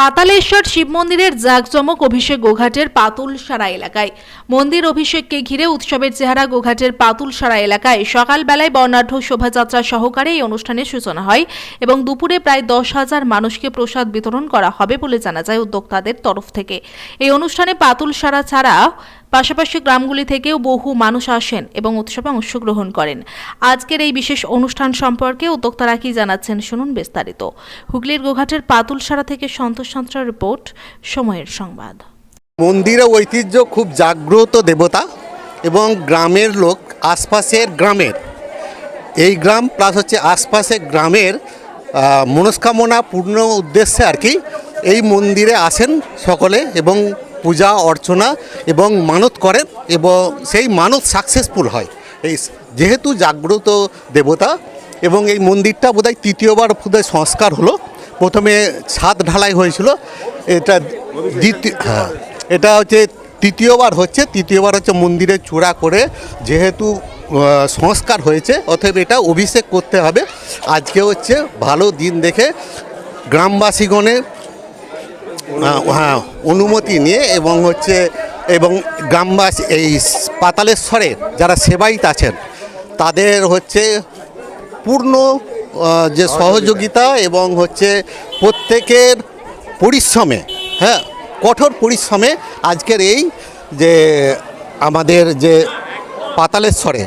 পাতালেশ্বর শিব মন্দিরের জাঁকজমক অভিষেক গোঘাটের পাতুলসারা এলাকায়। মন্দির অভিষেককে ঘিরে উৎসবের চেহারা গোঘাটের পাতুলসারা এলাকায়। সকালবেলায় বর্ণাঢ্য শোভাযাত্রা সহকারে এই অনুষ্ঠানের সূচনা হয় এবং দুপুরে প্রায় দশ হাজার মানুষকে প্রসাদ বিতরণ করা হবে বলে জানা যায় উদ্যোক্তাদের তরফ থেকে। এই অনুষ্ঠানে পাতুলসারা ছাড়া পাশাপাশি গ্রামগুলি থেকেও বহু মানুষ আসেন এবং উৎসবে অংশগ্রহণ করেন। আজকের এই বিশেষ অনুষ্ঠান সম্পর্কে উদ্যোক্তারা কি জানাচ্ছেন শুনুন বিস্তারিত। হুগলির গোঘাটের পাতুলসারা থেকে সন্তোষ সাঁতরার রিপোর্ট, সময়ের সংবাদ। মন্দিরে ঐতিহ্য খুব জাগ্রত দেবতা এবং গ্রামের লোক আশপাশের গ্রামের। এই গ্রাম প্লাস হচ্ছে আশপাশের গ্রামের মনস্কামনা পূর্ণ উদ্দেশ্যে আর কি এই মন্দিরে আসেন সকলে এবং পূজা, অর্চনা এবং মানত করেন এবং সেই মানত সাকসেসফুল হয়। এই যেহেতু জাগ্রত দেবতা এবং এই মন্দিরটা বোধহয় তৃতীয়বার বোধহয় সংস্কার হলো। প্রথমে ছাদ ঢালাই হয়েছিল, এটা দ্বিতীয় হ্যাঁ এটা হচ্ছে তৃতীয়বার হচ্ছে তৃতীয়বার হচ্ছে মন্দিরে চূড়া করে যেহেতু সংস্কার হয়েছে, অতএব এটা অভিষেক করতে হবে। আজকে হচ্ছে ভালো দিন দেখে গ্রামবাসীগণের হ্যাঁ অনুমতি নিয়ে এবং হচ্ছে এবং গ্রামবাসী এই পাতালেশ্বরে যারা সেবায়িত আছেন তাদের হচ্ছে পূর্ণ যে সহযোগিতা। এবং হচ্ছে প্রত্যেকের পরিশ্রমে হ্যাঁ কঠোর পরিশ্রমে আজকের এই যে আমাদের যে পাতালেশ্বরের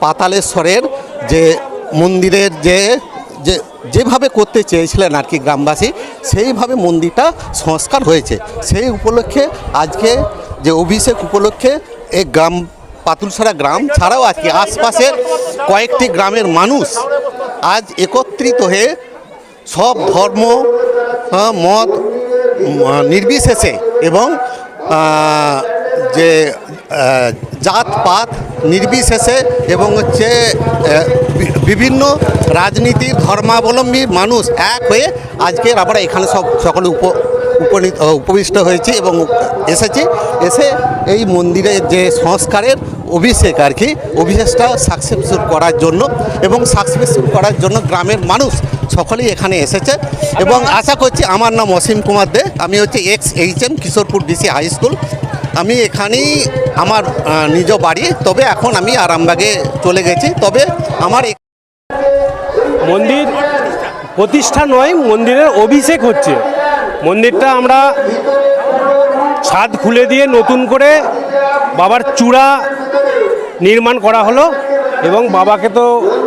পাতালেশ্বরের যে মন্দিরের যে যে যেভাবে করতে চেয়েছিলেন আর কি গ্রামবাসী, সেইভাবে মন্দিরটা সংস্কার হয়েছে। সেই উপলক্ষে আজকে যে অভিষেক উপলক্ষে এই গ্রাম পাতুলসারা গ্রাম ছাড়াও আজকে আশপাশের কয়েকটি গ্রামের মানুষ আজ একত্রিত হয়ে সব ধর্ম মত নির্বিশেষে এবং যে জাতপাত নির্বিশেষে এবং হচ্ছে বিভিন্ন রাজনীতির ধর্মাবলম্বী মানুষ এক হয়ে আজকের আমরা এখানে সব, সকলে উপ, উপনীত উপবিষ্ট হয়েছি এবং এসেছি। এসে এই মন্দিরের যে সংস্কারের অভিষেক আর কি, অভিষেকটা সাকসেসফুল করার জন্য এবং সাকসেসফুল করার জন্য গ্রামের মানুষ সকলেই এখানে এসেছে এবং আশা করছি আমার নাম অসীম কুমার দে, আমি হচ্ছে ex H M Kishorepur DC high school আমি এখানেই আমার নিজ বাড়ি, তবে এখন আমি আরামবাগে চলে গেছি। তবে আমার মন্দির প্রতিষ্ঠা নয়, মন্দিরের অভিষেক হচ্ছে। মন্দিরটা আমরা ছাদ খুলে দিয়ে নতুন করে বাবার চূড়া নির্মাণ করা হলো এবং বাবাকে তো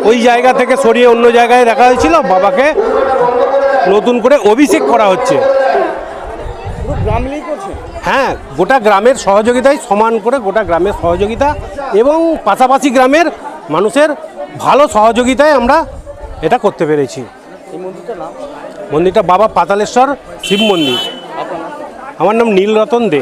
ওই জায়গা থেকে সরিয়ে অন্য জায়গায় রাখা হয়েছিল। বাবাকে নতুন করে অভিষেক করা হচ্ছে। হ্যাঁ গোটা গ্রামের সহযোগিতায় সমান করে গোটা গ্রামের সহযোগিতা এবং পাশাপাশি গ্রামের মানুষের ভালো সহযোগিতায় আমরা এটা করতে পেরেছি। মন্দিরটা বাবা পাতালেশ্বর শিব মন্দির। আমার নাম নীলরতন দে।